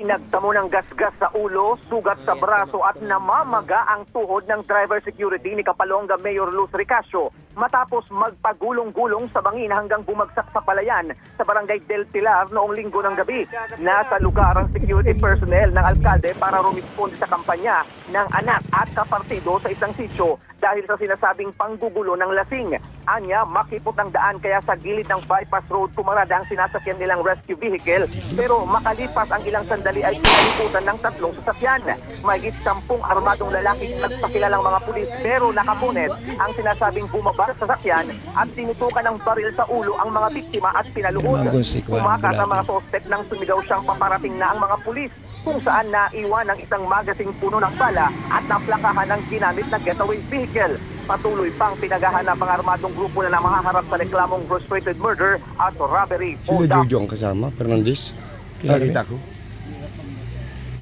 Nagtamo ng gasgas sa ulo, sugat sa braso at namamaga ang tuhod ng driver security ni Kapalonga Mayor Luz Ricasio matapos magpagulong-gulong sa bangin hanggang bumagsak sa palayan sa barangay Del Pilar noong linggo ng gabi. Nasa lugar ang security personnel ng alkalde para rumisponde sa kampanya ng anak at kapartido sa isang sityo dahil sa sinasabing panggugulo ng lasing. Anya, makipot ang daan kaya sa gilid ng bypass road kumarada ang sinasakyan nilang rescue vehicle pero makalipas ang ilang sandali ay pinaliputan ng tatlong sasakyan. May sampung armadong lalaki nagpakilalang mga pulis pero nakapunet ang sinasabing bumaba sa sasakyan at tinutukan ng baril sa ulo ang mga biktima at pinaluhod. Ko ang ang mga sospek nang sumigaw siyang paparating na ang mga pulis kung saan naiwan ang isang magazine puno ng bala at naplakahan ng ginamit na getaway vehicle. Patuloy pang pinaghahanap ang armadong grupo na namahaharap sa reklamong frustrated murder at robbery. Sino. Jojo ang kasama? Fernandez? Nakita ko.